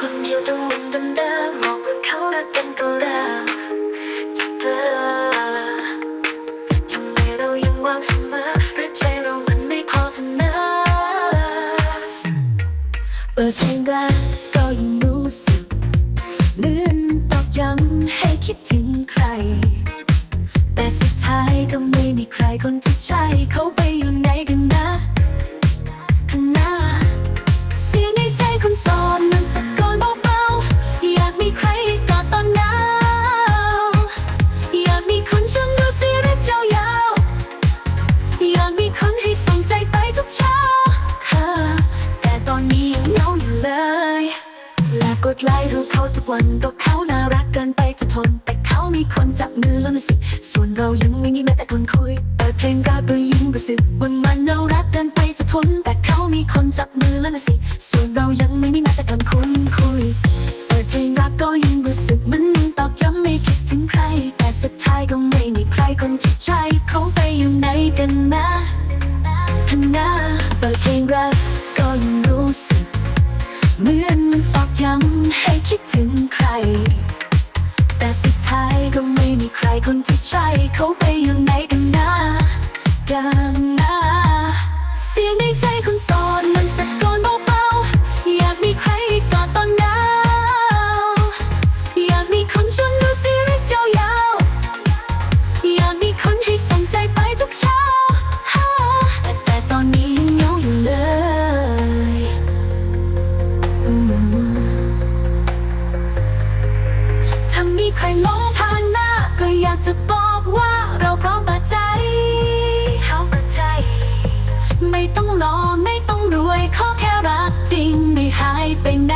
คนเดียวต้องมุนดำดำมองกับเขารักกันก็รักจะเพ้อทำไมเรายังวางเสมอหรืใจเรามันไม่พอเสนอเปิดเพลงรัก็ยังรู้สึกเลื่อนตอกย้ำให้คิดถึงใคร ไลค์รูปเขาทุกวันก็เขาน่ารักเกินไปจะทน แต่เขามีคนจับมือแล้วนะสิ ส่วนเรายังไม่มีแม้แต่คนคุยเปิดเพลงรักก็ยิ่งรู้สึกว่ามันน่ารักเกินไปจะทน แต่เขามีคนจับมือแล้วนะสิ ส่วนเรายังไม่มีแม้แต่คนคุยคุยเปิดเพลงรักก็ยิ่งรู้สึกมันตอกย้ำไม่คิดถึงใคร แต่สุดท้ายก็ไม่มีใครคนที่ใช่เขาไปอยู่ไหนกันนะฮันนาเปิดเพลงรักก็ยิ่งรู้สึกเหมือนมันตอกย้ำ เขาไปอยู่ไหนกันนะกันนะเสียงในใจคนโสดมันตะโกนเบาๆอยากมีใครกอดตอนหนาวอยากมีคนชวนดูซีรีส์ยาวๆอยากมีคนให้ส่งใจไปทุกเช้าฮ่าแต่แต่ตอนนี้ยังเหงาอยู่เลยถ้ามีใครมองผ่านหน้าก็อยากจะบอก ว่าเราพร้อมเปิดใจพร้อมเปิดใจ ไม่ต้องรอไม่ต้องรวยขอแค่รักจริงไม่หายไปไหน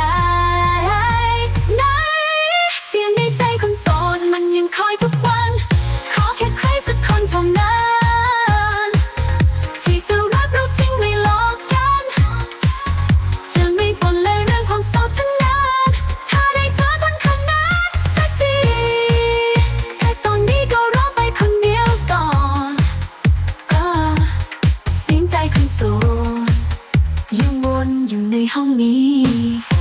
นอยู่ในห้องนี้